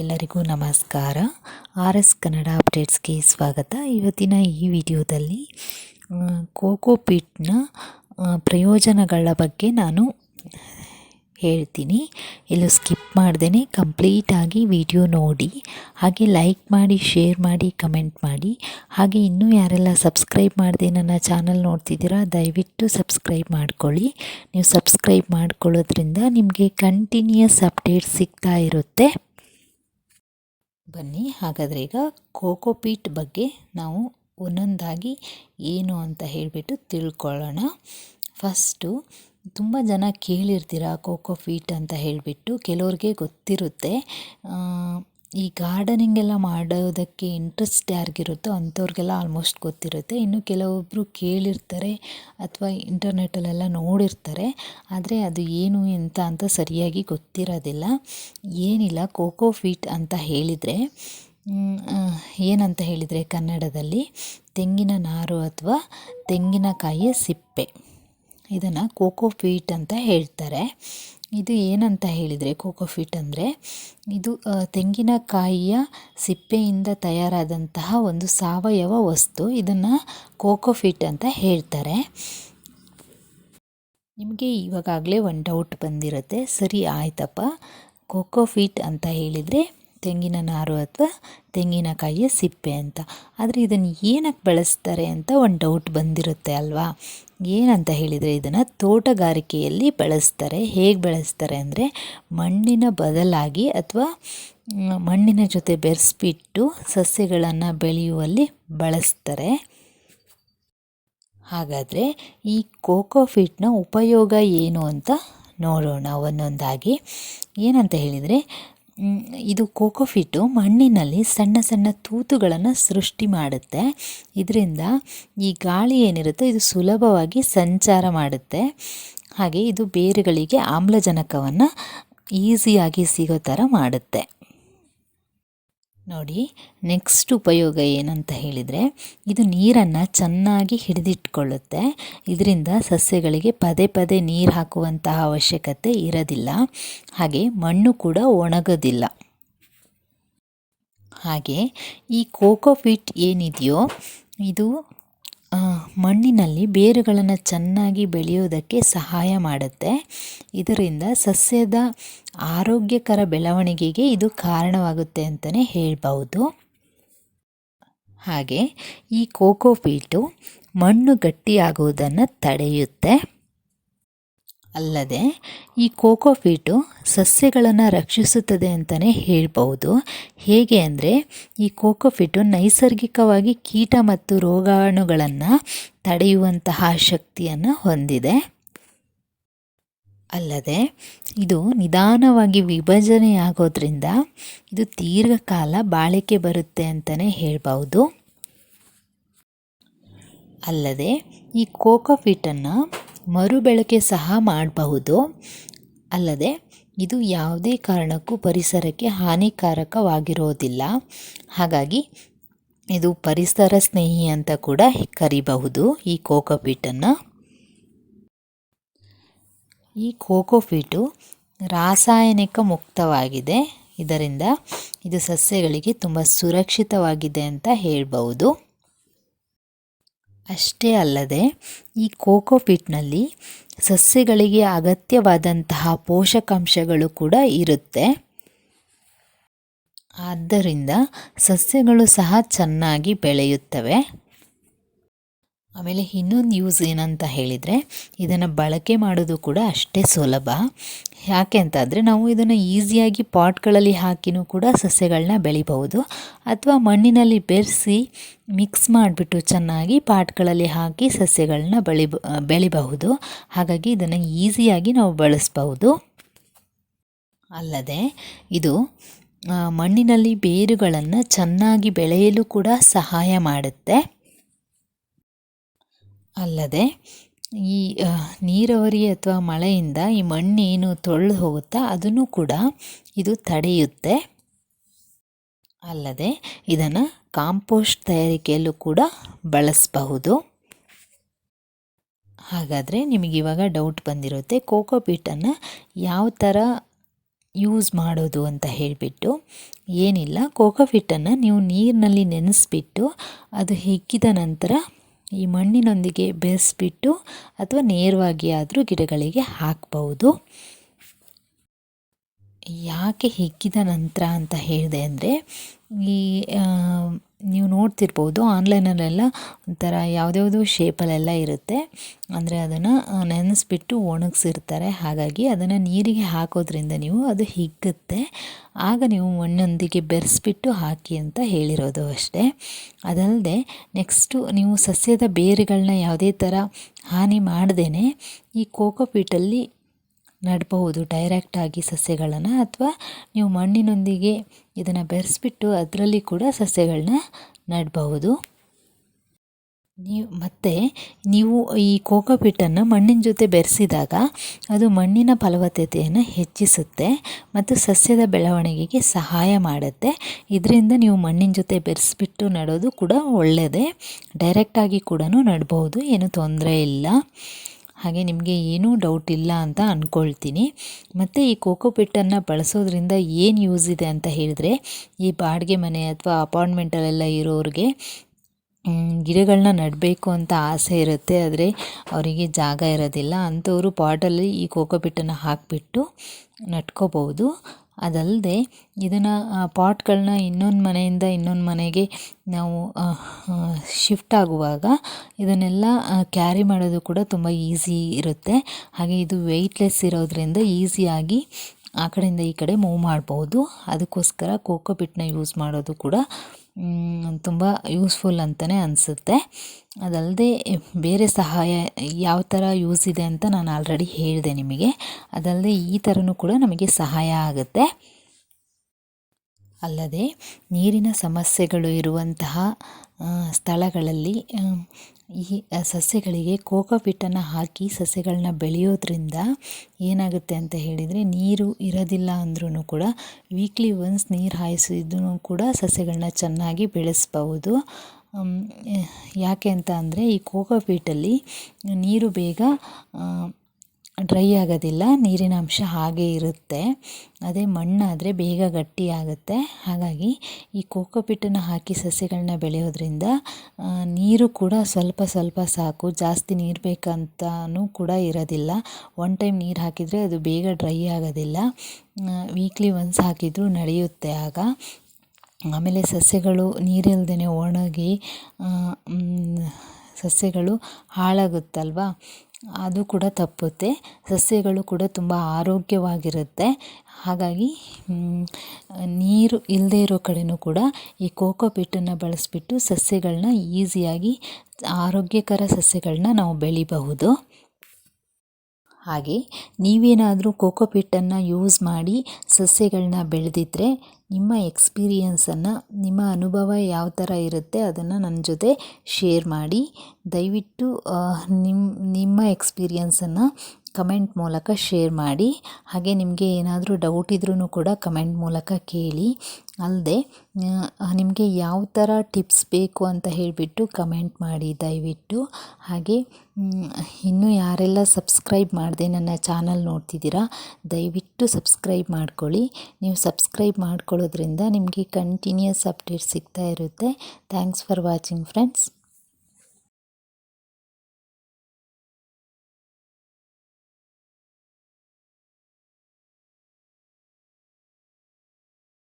ಎಲ್ಲರಿಗೂ ನಮಸ್ಕಾರ. R S Kannada ಅಪ್ಡೇಟ್ಸ್ಗೆ ಸ್ವಾಗತ. ಇವತ್ತಿನ ಈ ವಿಡಿಯೋದಲ್ಲಿ ಕೋಕೋಪೀಟ್ನ ಪ್ರಯೋಜನಗಳ ಬಗ್ಗೆ ನಾನು ಹೇಳ್ತೀನಿ. ಎಲ್ಲೂ ಸ್ಕಿಪ್ ಮಾಡ್ದೇ ಕಂಪ್ಲೀಟಾಗಿ ವಿಡಿಯೋ ನೋಡಿ, ಹಾಗೆ ಲೈಕ್ ಮಾಡಿ, ಶೇರ್ ಮಾಡಿ, ಕಮೆಂಟ್ ಮಾಡಿ. ಹಾಗೆ ಇನ್ನೂ ಯಾರೆಲ್ಲ ಸಬ್ಸ್ಕ್ರೈಬ್ ಮಾಡದೆ ನನ್ನ ಚಾನಲ್ ನೋಡ್ತಿದ್ದೀರಾ, ದಯವಿಟ್ಟು ಸಬ್ಸ್ಕ್ರೈಬ್ ಮಾಡ್ಕೊಳ್ಳಿ. ನೀವು ಸಬ್ಸ್ಕ್ರೈಬ್ ಮಾಡ್ಕೊಳ್ಳೋದ್ರಿಂದ ನಿಮಗೆ ಕಂಟಿನ್ಯೂಯಸ್ ಅಪ್ಡೇಟ್ ಸಿಗ್ತಾ ಇರುತ್ತೆ. ಬನ್ನಿ. ಹಾಗಾದರೆ ಈಗ ಕೋಕೋಪೀಟ್ ಬಗ್ಗೆ ನಾವು ಒಂದೊಂದಾಗಿ ಏನು ಅಂತ ಹೇಳಿಬಿಟ್ಟು ತಿಳ್ಕೊಳ್ಳೋಣ. ಫಸ್ಟು, ತುಂಬ ಜನ ಕೇಳಿರ್ತೀರ ಕೋಕೋಫೀಟ್ ಅಂತ ಹೇಳಿಬಿಟ್ಟು? ಕೆಲವ್ರಿಗೆ ಗೊತ್ತಿರುತ್ತೆ. ಈ ಗಾರ್ಡನಿಂಗ್ ಎಲ್ಲ ಮಾಡೋದಕ್ಕೆ ಇಂಟ್ರೆಸ್ಟ್ ಯಾರಿಗಿರುತ್ತೋ ಅಂಥವ್ರಿಗೆಲ್ಲ ಆಲ್ಮೋಸ್ಟ್ ಗೊತ್ತಿರುತ್ತೆ. ಇನ್ನು ಕೆಲವೊಬ್ಬರು ಕೇಳಿರ್ತಾರೆ ಅಥವಾ ಇಂಟರ್ನೆಟ್ಟಲ್ಲೆಲ್ಲ ನೋಡಿರ್ತಾರೆ. ಆದರೆ ಅದು ಏನು, ಎಂತ ಅಂತ ಸರಿಯಾಗಿ ಗೊತ್ತಿರೋದಿಲ್ಲ. ಏನಿಲ್ಲ, ಕೋಕೋ ಫೀಟ್ ಅಂತ ಹೇಳಿದರೆ ಏನಂತ ಹೇಳಿದರೆ ಕನ್ನಡದಲ್ಲಿ? ತೆಂಗಿನ ನಾರು ಅಥವಾ ತೆಂಗಿನಕಾಯಿಯ ಸಿಪ್ಪೆ. ಇದನ್ನು ಕೋಕೋ ಫೀಟ್ ಅಂತ ಹೇಳ್ತಾರೆ. ಇದು ಏನಂತ ಹೇಳಿದರೆ ಕೋಕೋಫಿಟ್ ಅಂದರೆ ಇದು ತೆಂಗಿನಕಾಯಿಯ ಸಿಪ್ಪೆಯಿಂದ ತಯಾರಾದಂತಹ ಒಂದು ಸಾವಯವ ವಸ್ತು. ಇದನ್ನು ಕೋಕೋಫಿಟ್ ಅಂತ ಹೇಳ್ತಾರೆ. ನಿಮಗೆ ಇವಾಗಾಗಲೇ ಒಂದು ಡೌಟ್ ಬಂದಿರುತ್ತೆ. ಸರಿ, ಆಯ್ತಪ್ಪ. ಕೋಕೋಫಿಟ್ ಅಂತ ಹೇಳಿದರೆ ತೆಂಗಿನ ನಾರು ಅಥವಾ ತೆಂಗಿನಕಾಯಿಯ ಸಿಪ್ಪೆ ಅಂತ. ಆದರೆ ಇದನ್ನು ಏನಕ್ಕೆ ಬಳಸ್ತಾರೆ ಅಂತ ಒಂದು ಡೌಟ್ ಬಂದಿರುತ್ತೆ ಅಲ್ವಾ? ಏನಂತ ಹೇಳಿದರೆ ಇದನ್ನು ತೋಟಗಾರಿಕೆಯಲ್ಲಿ ಬಳಸ್ತಾರೆ. ಹೇಗೆ ಬಳಸ್ತಾರೆ ಅಂದರೆ ಮಣ್ಣಿನ ಬದಲಾಗಿ ಅಥವಾ ಮಣ್ಣಿನ ಜೊತೆ ಬೆರೆಸ್ಬಿಟ್ಟು ಸಸ್ಯಗಳನ್ನು ಬೆಳೆಯುವಲ್ಲಿ ಬಳಸ್ತಾರೆ. ಹಾಗಾದರೆ ಈ ಕೋಕೋ ಫಿಟ್ನ ಉಪಯೋಗ ಏನು ಅಂತ ನೋಡೋಣ. ಒಂದೊಂದಾಗಿ ಏನಂತ ಹೇಳಿದರೆ ಇದು ಕೋಕೋಫಿಟ್ಟು ಮಣ್ಣಿನಲ್ಲಿ ಸಣ್ಣ ಸಣ್ಣ ತೂತುಗಳನ್ನು ಸೃಷ್ಟಿ ಮಾಡುತ್ತೆ. ಇದರಿಂದ ಈ ಗಾಳಿ ಏನಿರುತ್ತೆ ಇದು ಸುಲಭವಾಗಿ ಸಂಚಾರ ಮಾಡುತ್ತೆ. ಹಾಗೆ ಇದು ಬೇರುಗಳಿಗೆ ಆಮ್ಲಜನಕವನ್ನು ಈಸಿಯಾಗಿ ಸಿಗೋ ಥರ ಮಾಡುತ್ತೆ. ನೋಡಿ ನೆಕ್ಸ್ಟ್ ಉಪಯೋಗ ಏನಂತ ಹೇಳಿದರೆ, ಇದು ನೀರನ್ನು ಚೆನ್ನಾಗಿ ಹಿಡಿದಿಟ್ಕೊಳ್ಳುತ್ತೆ. ಇದರಿಂದ ಸಸ್ಯಗಳಿಗೆ ಪದೇ ಪದೇ ನೀರು ಹಾಕುವಂತಹ ಅವಶ್ಯಕತೆ ಇರೋದಿಲ್ಲ. ಹಾಗೆ ಮಣ್ಣು ಕೂಡ ಒಣಗೋದಿಲ್ಲ. ಹಾಗೆ ಈ ಕೋಕೋಫಿಟ್ ಏನಿದೆಯೋ, ಇದು ಮಣ್ಣಿನಲ್ಲಿ ಬೇರುಗಳನ್ನು ಚೆನ್ನಾಗಿ ಬೆಳೆಯೋದಕ್ಕೆ ಸಹಾಯ ಮಾಡುತ್ತೆ. ಇದರಿಂದ ಸಸ್ಯದ ಆರೋಗ್ಯಕರ ಬೆಳವಣಿಗೆಗೆ ಇದು ಕಾರಣವಾಗುತ್ತೆ ಅಂತಲೇ ಹೇಳ್ಬೌದು. ಹಾಗೆ ಈ ಕೋಕೋಪೀಟು ಮಣ್ಣು ಗಟ್ಟಿಯಾಗುವುದನ್ನು ತಡೆಯುತ್ತೆ. ಅಲ್ಲದೆ ಈ ಕೋಕೋಫೀಟು ಸಸ್ಯಗಳನ್ನು ರಕ್ಷಿಸುತ್ತದೆ ಅಂತಲೇ ಹೇಳ್ಬೋದು ಹೇಗೆ ಅಂದರೆ ಈ ಕೋಕೋಫಿಟ್ಟು ನೈಸರ್ಗಿಕವಾಗಿ ಕೀಟ ಮತ್ತು ರೋಗಾಣುಗಳನ್ನು ತಡೆಯುವಂತಹ ಶಕ್ತಿಯನ್ನು ಹೊಂದಿದೆ. ಅಲ್ಲದೆ ಇದು ನಿಧಾನವಾಗಿ ವಿಭಜನೆಯಾಗೋದ್ರಿಂದ ಇದು ದೀರ್ಘಕಾಲ ಬಾಳಿಕೆ ಬರುತ್ತೆ ಅಂತಲೇ ಹೇಳ್ಬೋದು ಅಲ್ಲದೆ ಈ ಕೋಕೋಫಿಟನ್ನು ಮರುಬಳಕೆ ಸಹ ಮಾಡಬಹುದು. ಅಲ್ಲದೆ, ಇದು ಯಾವುದೇ ಕಾರಣಕ್ಕೂ ಪರಿಸರಕ್ಕೆ ಹಾನಿಕಾರಕವಾಗಿರೋದಿಲ್ಲ. ಹಾಗಾಗಿ, ಇದು ಪರಿಸರ ಸ್ನೇಹಿ ಅಂತ ಕೂಡ ಕರಿಬಹುದು ಈ ಕೋಕೋಪೀಟನ್ನು ಈ ಕೋಕೋಫೀಟು ರಾಸಾಯನಿಕ ಮುಕ್ತವಾಗಿದೆ. ಇದರಿಂದ ಇದು ಸಸ್ಯಗಳಿಗೆ ತುಂಬ ಸುರಕ್ಷಿತವಾಗಿದೆ ಅಂತ ಹೇಳ್ಬೋದು ಅಷ್ಟೇ ಅಲ್ಲದೆ ಈ ಕೋಕೋಪಿಟ್ನಲ್ಲಿ ಸಸ್ಯಗಳಿಗೆ ಅಗತ್ಯವಾದಂತಹ ಪೋಷಕಾಂಶಗಳು ಕೂಡ ಇರುತ್ತೆ. ಆದ್ದರಿಂದ ಸಸ್ಯಗಳು ಸಹ ಚೆನ್ನಾಗಿ ಬೆಳೆಯುತ್ತವೆ. ಆಮೇಲೆ ಇನ್ನೊಂದು ಯೂಸ್ ಏನಂತ ಹೇಳಿದರೆ, ಇದನ್ನು ಬಳಕೆ ಮಾಡೋದು ಕೂಡ ಅಷ್ಟೇ ಸುಲಭ. ಯಾಕೆ ಅಂತಂದರೆ ನಾವು ಇದನ್ನು ಈಸಿಯಾಗಿ ಪಾಟ್ಗಳಲ್ಲಿ ಹಾಕಿನೂ ಕೂಡ ಸಸ್ಯಗಳನ್ನ ಬೆಳಿಬಹುದು. ಅಥವಾ ಮಣ್ಣಿನಲ್ಲಿ ಬೆರೆಸಿ ಮಿಕ್ಸ್ ಮಾಡಿಬಿಟ್ಟು ಚೆನ್ನಾಗಿ ಪಾಟ್ಗಳಲ್ಲಿ ಹಾಕಿ ಸಸ್ಯಗಳನ್ನ ಬೆಳಿ ಬೆಳಿಬಹುದು. ಹಾಗಾಗಿ ಇದನ್ನು ಈಸಿಯಾಗಿ ನಾವು ಬಳಸ್ಬಹುದು. ಅಲ್ಲದೆ, ಇದು ಮಣ್ಣಿನಲ್ಲಿ ಬೇರುಗಳನ್ನು ಚೆನ್ನಾಗಿ ಬೆಳೆಯಲು ಕೂಡ ಸಹಾಯ ಮಾಡುತ್ತೆ. ಅಲ್ಲದೆ ಈ ನೀರಾವರಿ ಅಥವಾ ಮಳೆಯಿಂದ ಈ ಮಣ್ಣೇನು ತೊಳೆದು ಹೋಗುತ್ತಾ ಅದನ್ನು ಕೂಡ ಇದು ತಡೆಯುತ್ತೆ. ಅಲ್ಲದೆ ಇದನ್ನು ಕಾಂಪೋಸ್ಟ್ ತಯಾರಿಕೆಯಲ್ಲೂ ಕೂಡ ಬಳಸಬಹುದು. ಹಾಗಾದರೆ ನಿಮಗೆ ಇವಾಗ ಡೌಟ್ ಬಂದಿರುತ್ತೆ ಕೋಕೋ ಪೀಟನ್ನು ಯಾವ ಥರ ಯೂಸ್ ಮಾಡೋದು ಅಂತ ಹೇಳಿಬಿಟ್ಟು. ಏನಿಲ್ಲ ಕೋಕೋಫಿಟ್ಟನ್ನು ನೀವು ನೀರಿನಲ್ಲಿ ನೆನೆಸ್ಬಿಟ್ಟು ಅದು ಹಿಗ್ಗಿದ ನಂತರ ಈ ಮಣ್ಣಿನೊಂದಿಗೆ ಬೆರೆಸಿಬಿಟ್ಟು ಅಥವಾ ನೇರವಾಗಿ ಆದರೂ ಗಿಡಗಳಿಗೆ ಹಾಕಬಹುದು. ಯಾಕೆ ಹಿಗ್ಗಿದ ನಂತರ ಅಂತ ಹೇಳಿದೆ ಅಂದರೆ ಈ ನೀವು ನೋಡ್ತಿರ್ಬೋದು ಆನ್ಲೈನಲ್ಲೆಲ್ಲ ಒಂಥರ ಯಾವುದ್ಯಾವುದೋ ಶೇಪಲ್ಲೆಲ್ಲ ಇರುತ್ತೆ. ಅಂದರೆ ಅದನ್ನು ನೆನೆಸ್ಬಿಟ್ಟು ಒಣಗಿಸಿರ್ತಾರೆ. ಹಾಗಾಗಿ ಅದನ್ನು ನೀರಿಗೆ ಹಾಕೋದ್ರಿಂದ ನೀವು ಅದು ಹಿಗ್ಗುತ್ತೆ. ಆಗ ನೀವು ಮಣ್ಣೊಂದಿಗೆ ಬೆರೆಸ್ಬಿಟ್ಟು ಹಾಕಿ ಅಂತ ಹೇಳಿರೋದು ಅಷ್ಟೇ. ಅದಲ್ಲದೆ ನೆಕ್ಸ್ಟು ನೀವು ಸಸ್ಯದ ಬೇರುಗಳನ್ನ ಯಾವುದೇ ಥರ ಹಾನಿ ಮಾಡದೇ ಈ ಕೋಕೋಪೀಟಲ್ಲಿ ನೆಡಬಹುದು ಡೈರೆಕ್ಟಾಗಿ ಸಸ್ಯಗಳನ್ನು ಅಥವಾ ನೀವು ಮಣ್ಣಿನೊಂದಿಗೆ ಇದನ್ನು ಬೆರೆಸ್ಬಿಟ್ಟು ಅದರಲ್ಲಿ ಕೂಡ ಸಸ್ಯಗಳನ್ನ ನೆಡಬಹುದು. ನೀವು ಮತ್ತು ನೀವು ಈ ಕೋಕೋಪಿಟ್ಟನ್ನು ಮಣ್ಣಿನ ಜೊತೆ ಬೆರೆಸಿದಾಗ ಅದು ಮಣ್ಣಿನ ಫಲವತ್ತತೆಯನ್ನು ಹೆಚ್ಚಿಸುತ್ತೆ ಮತ್ತು ಸಸ್ಯದ ಬೆಳವಣಿಗೆಗೆ ಸಹಾಯ ಮಾಡುತ್ತೆ. ಇದರಿಂದ ನೀವು ಮಣ್ಣಿನ ಜೊತೆ ಬೆರೆಸ್ಬಿಟ್ಟು ನೆಡೋದು ಕೂಡ ಒಳ್ಳೆಯದೇ ಡೈರೆಕ್ಟಾಗಿ ಕೂಡ ನೆಡ್ಬೋದು ಏನೂ ತೊಂದರೆ ಇಲ್ಲ. ಹಾಗೆ ನಿಮಗೆ ಏನೂ ಡೌಟ್ ಇಲ್ಲ ಅಂತ ಅಂದ್ಕೊಳ್ತೀನಿ ಮತ್ತು ಈ ಕೋಕೋ ಪಿಟ್ಟನ್ನು ಬಳಸೋದ್ರಿಂದ ಏನು ಯೂಸ್ ಇದೆ ಅಂತ ಹೇಳಿದ್ರೆ, ಈ ಬಾಡಿಗೆ ಮನೆ ಅಥವಾ ಅಪಾರ್ಟ್ಮೆಂಟಲ್ಲೆಲ್ಲ ಇರೋರಿಗೆ ಗಿಡಗಳನ್ನ ನೆಡಬೇಕು ಅಂತ ಆಸೆ ಇರುತ್ತೆ, ಆದರೆ ಅವರಿಗೆ ಜಾಗ ಇರೋದಿಲ್ಲ. ಅಂಥವರು ಪಾಟಲ್ಲಿ ಈ ಕೋಕೋ ಪಿಟ್ಟನ್ನು ಹಾಕಿಬಿಟ್ಟು ನಟ್ಕೋಬೋದು. ಅದಲ್ಲದೆ ಇದನ್ನು ಪಾಟ್ಗಳನ್ನ ಇನ್ನೊಂದು ಮನೆಯಿಂದ ಇನ್ನೊಂದು ಮನೆಗೆ ನಾವು ಶಿಫ್ಟ್ ಆಗುವಾಗ ಇದನ್ನೆಲ್ಲ ಕ್ಯಾರಿ ಮಾಡೋದು ಕೂಡ ತುಂಬ ಈಸಿ ಇರುತ್ತೆ. ಹಾಗೆ ಇದು ವೆಯ್ಟ್ಲೆಸ್ ಇರೋದರಿಂದ ಈಸಿಯಾಗಿ ಆ ಕಡೆಯಿಂದ ಈ ಕಡೆ ಮೂವ್ ಮಾಡ್ಬೋದು. ಅದಕ್ಕೋಸ್ಕರ ಕೋಕೋ ಪಿಟ್ನ ಯೂಸ್ ಮಾಡೋದು ಕೂಡ ತುಂಬ ಯೂಸ್ಫುಲ್ ಅಂತಲೇ ಅನಿಸುತ್ತೆ. ಅದಲ್ಲದೆ ಬೇರೆ ಸಹಾಯ ಯಾವ ಥರ ಯೂಸ್ ಇದೆ ಅಂತ ನಾನು ಆಲ್ರೆಡಿ ಹೇಳಿದೆ ನಿಮಗೆ. ಅದಲ್ಲದೆ ಈ ಥರನೂ ಕೂಡ ನಮಗೆ ಸಹಾಯ ಆಗುತ್ತೆ. ಅಲ್ಲದೆ ನೀರಿನ ಸಮಸ್ಯೆಗಳು ಇರುವಂತಹ ಸ್ಥಳಗಳಲ್ಲಿ ಈ ಸಸ್ಯಗಳಿಗೆ ಕೋಕೋಪಿಟ್ಟನ್ನು ಹಾಕಿ ಸಸ್ಯಗಳನ್ನ ಬೆಳೆಯೋದ್ರಿಂದ ಏನಾಗುತ್ತೆ ಅಂತ ಹೇಳಿದರೆ ನೀರು ಇರೋದಿಲ್ಲ ಅಂದ್ರೂ ಕೂಡ ವೀಕ್ಲಿ ಒನ್ಸ್ ನೀರು ಹಾಯಿಸಿದ್ರೂ ಕೂಡ ಸಸ್ಯಗಳನ್ನ ಚೆನ್ನಾಗಿ ಬೆಳೆಸ್ಬೌದು ಯಾಕೆ ಅಂತ ಅಂದರೆ ಈ ಕೋಕೋಪೀಟಲ್ಲಿ ನೀರು ಬೇಗ ಡ್ರೈ ಆಗೋದಿಲ್ಲ, ನೀರಿನ ಅಂಶ ಹಾಗೆ ಇರುತ್ತೆ. ಅದೇ ಮಣ್ಣಾದರೆ ಬೇಗ ಗಟ್ಟಿಯಾಗುತ್ತೆ ಹಾಗಾಗಿ ಈ ಕೋಕೋಪಿಟ್ಟನ್ನು ಹಾಕಿ ಸಸ್ಯಗಳನ್ನ ಬೆಳೆಯೋದ್ರಿಂದ ನೀರು ಕೂಡ ಸ್ವಲ್ಪ ಸ್ವಲ್ಪ ಸಾಕು. ಜಾಸ್ತಿ ನೀರು ಬೇಕಂತನೂ ಕೂಡ ಇರೋದಿಲ್ಲ. ಒನ್ ಟೈಮ್ ನೀರು ಹಾಕಿದರೆ ಅದು ಬೇಗ ಡ್ರೈ ಆಗೋದಿಲ್ಲ. ವೀಕ್ಲಿ ಒನ್ಸ್ ಹಾಕಿದರೂ ನಡೆಯುತ್ತೆ ಆಗ. ಆಮೇಲೆ ಸಸ್ಯಗಳು ನೀರಿಲ್ದೇ ಒಣಗಿ ಸಸ್ಯಗಳು ಹಾಳಾಗುತ್ತಲ್ವ? ಅದು ಕೂಡ ತಪ್ಪುತ್ತೆ. ಸಸ್ಯಗಳು ಕೂಡ ತುಂಬ ಆರೋಗ್ಯವಾಗಿರುತ್ತೆ. ಹಾಗಾಗಿ ನೀರು ಇಲ್ಲದೇ ಇರೋ ಕಡೆಯೂ ಕೂಡ ಈ ಕೋಕೋ ಪಿಟ್ಟನ್ನು ಬಳಸಿಬಿಟ್ಟು ಸಸ್ಯಗಳನ್ನ ಈಸಿಯಾಗಿ ಆರೋಗ್ಯಕರ ಸಸ್ಯಗಳನ್ನ ನಾವು ಬೆಳಿಬಹುದು. ಹಾಗೆ ನೀವೇನಾದರೂ ಕೋಕೋಪಿಟ್ಟನ್ನು ಯೂಸ್ ಮಾಡಿ ಸಸ್ಯಗಳನ್ನ ಬೆಳೆದಿದ್ರೆ ನಿಮ್ಮ ಎಕ್ಸ್ಪೀರಿಯನ್ಸನ್ನು ನಿಮ್ಮ ಅನುಭವ ಯಾವ ಥರ ಇರುತ್ತೆ ಅದನ್ನು ನನ್ನ ಜೊತೆ ಶೇರ್ ಮಾಡಿ. ದಯವಿಟ್ಟು ನಿಮ್ಮ ನಿಮ್ಮ ಎಕ್ಸ್ಪೀರಿಯನ್ಸನ್ನು ಕಮೆಂಟ್ ಮೂಲಕ ಶೇರ್ ಮಾಡಿ. ಹಾಗೆ ನಿಮಗೆ ಏನಾದರೂ ಡೌಟ್ ಇದ್ರೂ ಕೂಡ ಕಮೆಂಟ್ ಮೂಲಕ ಕೇಳಿ. ಅಲ್ಲದೆ ನಿಮಗೆ ಯಾವ ಥರ ಟಿಪ್ಸ್ ಬೇಕು ಅಂತ ಹೇಳಿಬಿಟ್ಟು ಕಮೆಂಟ್ ಮಾಡಿ ದಯವಿಟ್ಟು. ಹಾಗೆ ಇನ್ನೂ ಯಾರೆಲ್ಲ ಸಬ್ಸ್ಕ್ರೈಬ್ ಮಾಡಿದೆ ನನ್ನ ಚಾನಲ್ ನೋಡ್ತಿದ್ದೀರಾ, ದಯವಿಟ್ಟು ಸಬ್ಸ್ಕ್ರೈಬ್ ಮಾಡ್ಕೊಳ್ಳಿ. ನೀವು ಸಬ್ಸ್ಕ್ರೈಬ್ ಮಾಡ್ಕೊಳ್ಳೋದ್ರಿಂದ ನಿಮಗೆ ಕಂಟಿನ್ಯೂಸ್ ಅಪ್ಡೇಟ್ ಸಿಗ್ತಾ ಇರುತ್ತೆ. Thanks for watching friends